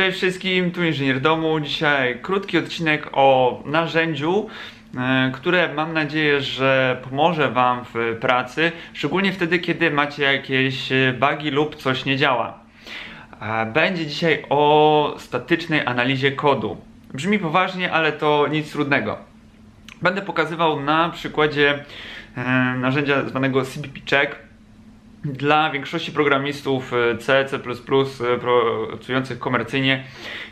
Cześć wszystkim, tu inżynier domu. Dzisiaj krótki odcinek o narzędziu, e, które mam nadzieję, że pomoże Wam w pracy, szczególnie wtedy, kiedy macie jakieś bugi lub coś nie działa. Będzie dzisiaj o statycznej analizie kodu. Brzmi poważnie, ale to nic trudnego. Będę pokazywał na przykładzie e, narzędzia zwanego CPP Check. Dla większości programistów e, C, C++ e, pracujących komercyjnie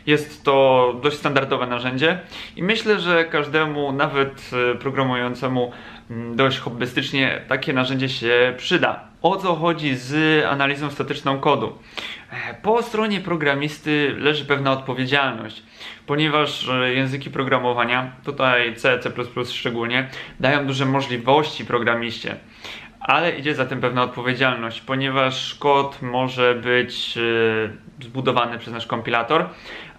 jest to dość standardowe narzędzie i myślę, że każdemu, nawet e, programującemu mm, dość hobbystycznie, takie narzędzie się przyda. O co chodzi z analizą statyczną kodu? Po stronie programisty leży pewna odpowiedzialność, ponieważ języki programowania, tutaj C, C++ szczególnie, dają duże możliwości programiście. Ale idzie za tym pewna odpowiedzialność, ponieważ kod może być e, zbudowany przez nasz kompilator,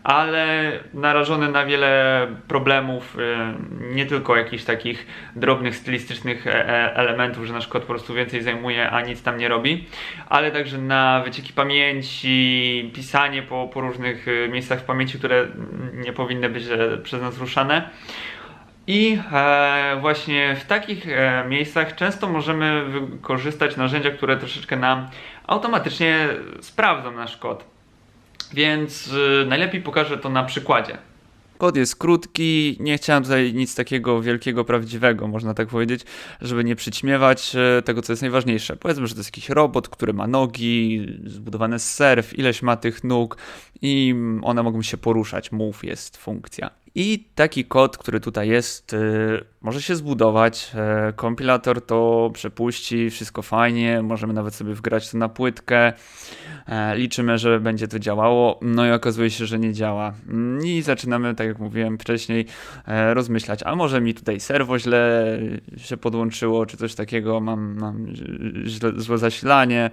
ale narażony na wiele problemów, e, nie tylko jakichś takich drobnych stylistycznych e, elementów, że nasz kod po prostu więcej zajmuje, a nic tam nie robi, ale także na wycieki pamięci, pisanie po, po różnych miejscach w pamięci, które nie powinny być przez nas ruszane. I e, właśnie w takich e, miejscach często możemy wykorzystać narzędzia, które troszeczkę nam automatycznie sprawdzą nasz kod. Więc e, najlepiej pokażę to na przykładzie. Kod jest krótki, nie chciałem tutaj nic takiego wielkiego, prawdziwego, można tak powiedzieć, żeby nie przyćmiewać e, tego, co jest najważniejsze. Powiedzmy, że to jest jakiś robot, który ma nogi, zbudowany z serw, ileś ma tych nóg i one mogą się poruszać. Move jest funkcja. I taki kod, który tutaj jest, y, może się zbudować. E, kompilator to przepuści, wszystko fajnie, możemy nawet sobie wgrać to na płytkę. E, liczymy, że będzie to działało, no i okazuje się, że nie działa. Mm, I zaczynamy, tak jak mówiłem wcześniej, rozmyślać, a może mi tutaj serwo źle się podłączyło, czy coś takiego, mam, mam złe zasilanie.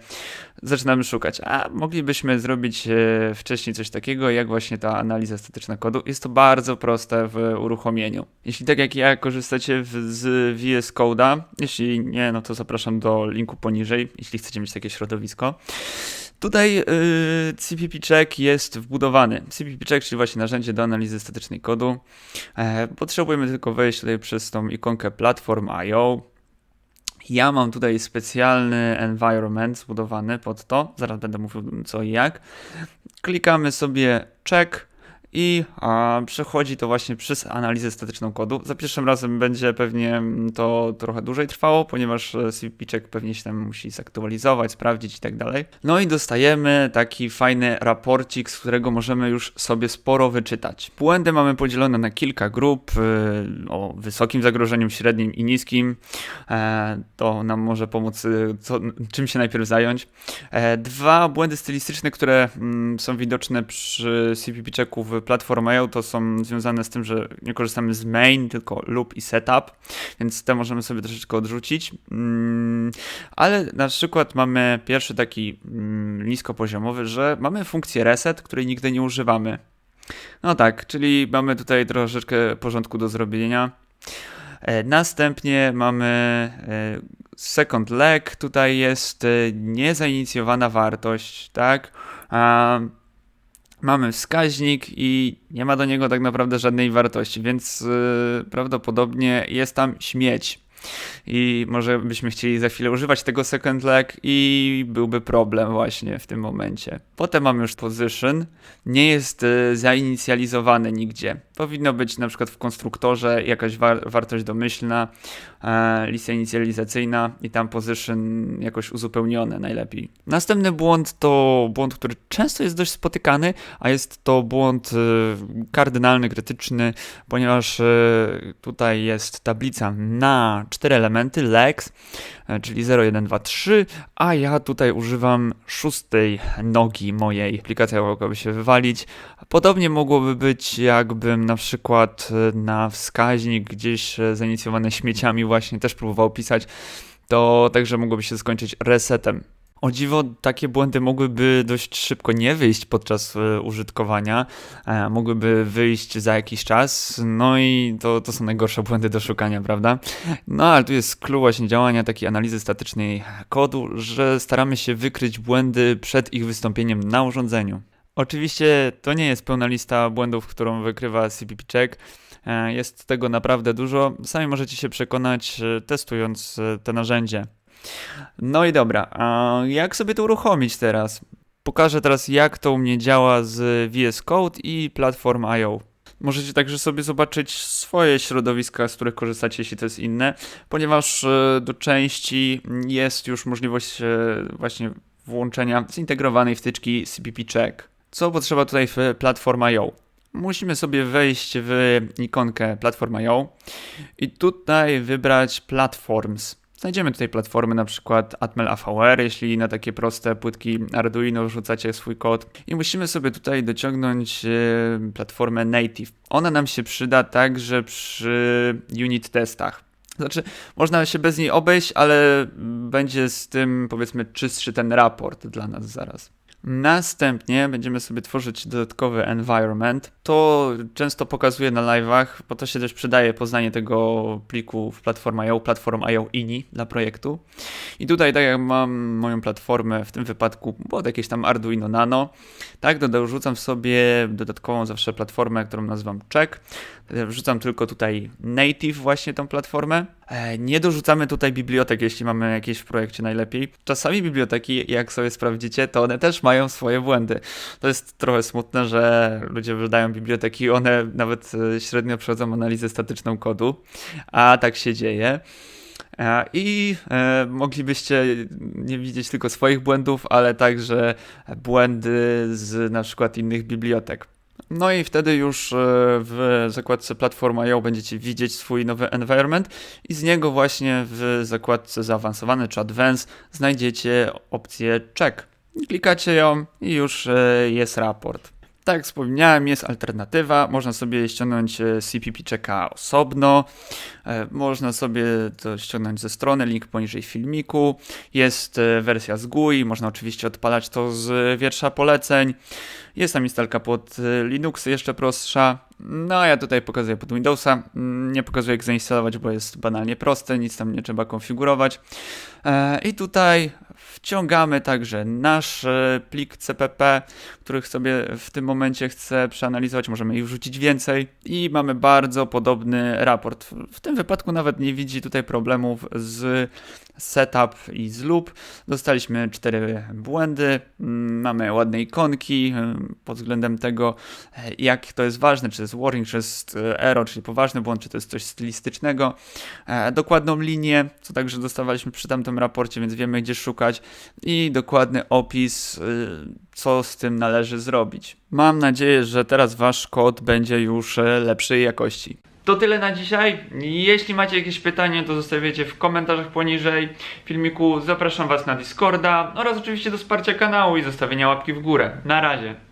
Zaczynamy szukać, a moglibyśmy zrobić wcześniej coś takiego, jak właśnie ta analiza statyczna kodu. Jest to bardzo proste w uruchomieniu. Jeśli tak jak ja korzystacie w, z VS Code'a, jeśli nie, no to zapraszam do linku poniżej, jeśli chcecie mieć takie środowisko. Tutaj y, CPP Check jest wbudowany. CPP Check, czyli właśnie narzędzie do analizy statycznej kodu. E, potrzebujemy tylko wejść tutaj przez tą ikonkę Platform.io. Ja mam tutaj specjalny environment zbudowany pod to. Zaraz będę mówił co i jak. Klikamy sobie check i a, przechodzi to właśnie przez analizę statyczną kodu. Za pierwszym razem będzie pewnie to trochę dłużej trwało, ponieważ e, CP check pewnie się tam musi zaktualizować, sprawdzić i tak dalej. No i dostajemy taki fajny raporcik, z którego możemy już sobie sporo wyczytać. Błędy mamy podzielone na kilka grup y, o wysokim zagrożeniu, średnim i niskim. E, to nam może pomóc, co, czym się najpierw zająć. E, dwa błędy stylistyczne, które mm, są widoczne przy CPP checku w Platform.io, to są związane z tym, że nie korzystamy z main, tylko loop i setup, więc te możemy sobie troszeczkę odrzucić. Mm, ale na przykład mamy pierwszy taki mm, niskopoziomowy, że mamy funkcję reset, której nigdy nie używamy. No tak, czyli mamy tutaj troszeczkę porządku do zrobienia. E, Następnie mamy e, second leg, tutaj jest e, niezainicjowana wartość, tak? Mamy wskaźnik i nie ma do niego tak naprawdę żadnej wartości, więc yy, prawdopodobnie jest tam śmieć. I może byśmy chcieli za chwilę używać tego second leg i byłby problem właśnie w tym momencie. Potem mamy już position, nie jest y, zainicjalizowany nigdzie. Powinno być na przykład w konstruktorze jakaś war wartość domyślna, lista inicjalizacyjna i tam position jakoś uzupełnione najlepiej. Następny błąd to błąd, który często jest dość spotykany, a jest to błąd y, kardynalny, krytyczny, ponieważ y, tutaj jest tablica na cztery elementy, lex, e, czyli 0, 1, 2, 3, a ja tutaj używam szóstej nogi mojej. Aplikacja mogłaby się wywalić. Podobnie mogłoby być, jakbym na przykład e, na wskaźnik gdzieś e, zainicjowany śmieciami właśnie też próbował pisać, to także mogłoby się skończyć resetem. O dziwo, takie błędy mogłyby dość szybko nie wyjść podczas e, użytkowania, e, mogłyby wyjść za jakiś czas, no i to, to są najgorsze błędy do szukania, prawda? No ale tu jest clue właśnie działania takiej analizy statycznej kodu, że staramy się wykryć błędy przed ich wystąpieniem na urządzeniu. Oczywiście to nie jest pełna lista błędów, którą wykrywa CPP Check. E, Jest tego naprawdę dużo. Sami możecie się przekonać, testując te narzędzie. No i dobra, a jak sobie to uruchomić teraz? Pokażę teraz, jak to u mnie działa z VS Code i Platform.io. Możecie także sobie zobaczyć swoje środowiska, z których korzystacie, jeśli to jest inne, ponieważ e, do części jest już możliwość e, właśnie włączenia zintegrowanej wtyczki CPP Check. Co potrzeba tutaj w Platform.io? Musimy sobie wejść w ikonkę Platform.io i tutaj wybrać Platforms. Znajdziemy tutaj platformy na przykład Atmel AVR, jeśli na takie proste płytki Arduino wrzucacie swój kod. I musimy sobie tutaj dociągnąć e, platformę Native. Ona nam się przyda także przy unit testach. Znaczy, można się bez niej obejść, ale będzie z tym powiedzmy czystszy ten raport dla nas zaraz. Następnie będziemy sobie tworzyć dodatkowy environment. To często pokazuję na live'ach, bo to się też przydaje poznanie tego pliku w Platform.io, Platform.io ini dla projektu. I tutaj, tak jak mam moją platformę, w tym wypadku pod jakieś tam Arduino Nano, tak, dorzucam sobie dodatkową zawsze platformę, którą nazywam Check. Wrzucam tylko tutaj native właśnie tą platformę. E, Nie dorzucamy tutaj bibliotek, jeśli mamy jakieś w projekcie najlepiej. Czasami biblioteki, jak sobie sprawdzicie, to one też mają swoje błędy. To jest trochę smutne, że ludzie wydają biblioteki, one nawet e, średnio przechodzą analizę statyczną kodu, a tak się dzieje. E, I moglibyście nie widzieć tylko swoich błędów, ale także błędy z na przykład innych bibliotek. No i wtedy już e, w zakładce Platforma.io będziecie widzieć swój nowy environment i z niego właśnie w zakładce zaawansowany czy advanced znajdziecie opcję check. Klikacie ją i już e, jest raport. Tak jak wspomniałem, jest alternatywa. Można sobie ściągnąć e, CPP Checka osobno. E, Można sobie to ściągnąć ze strony, link poniżej filmiku. Jest e, wersja z GUI, można oczywiście odpalać to z wiersza poleceń. Jest tam instalka pod Linux, jeszcze prostsza. No ja tutaj pokazuję pod Windowsa. Mm, Nie pokazuję jak zainstalować, bo jest banalnie proste, nic tam nie trzeba konfigurować. I tutaj wciągamy także nasz e, plik CPP, których sobie w tym momencie chcę przeanalizować. Możemy ich wrzucić więcej i mamy bardzo podobny raport. W tym wypadku nawet nie widzi tutaj problemów z setup i z loop. Dostaliśmy cztery błędy, mm, mamy ładne ikonki mm, pod względem tego, e, jak to jest ważne, czy to jest warning, czy jest e, error, czyli poważny błąd, czy to jest coś stylistycznego. Dokładną linię, co także dostawaliśmy przy tamtym raporcie, więc wiemy gdzie szukać i dokładny opis, y, co z tym należy zrobić. Mam nadzieję, że teraz wasz kod będzie już e, lepszej jakości. To tyle na dzisiaj. Jeśli macie jakieś pytania, to zostawiacie w komentarzach poniżej filmiku. Zapraszam Was na Discorda oraz oczywiście do wsparcia kanału i zostawienia łapki w górę. Na razie.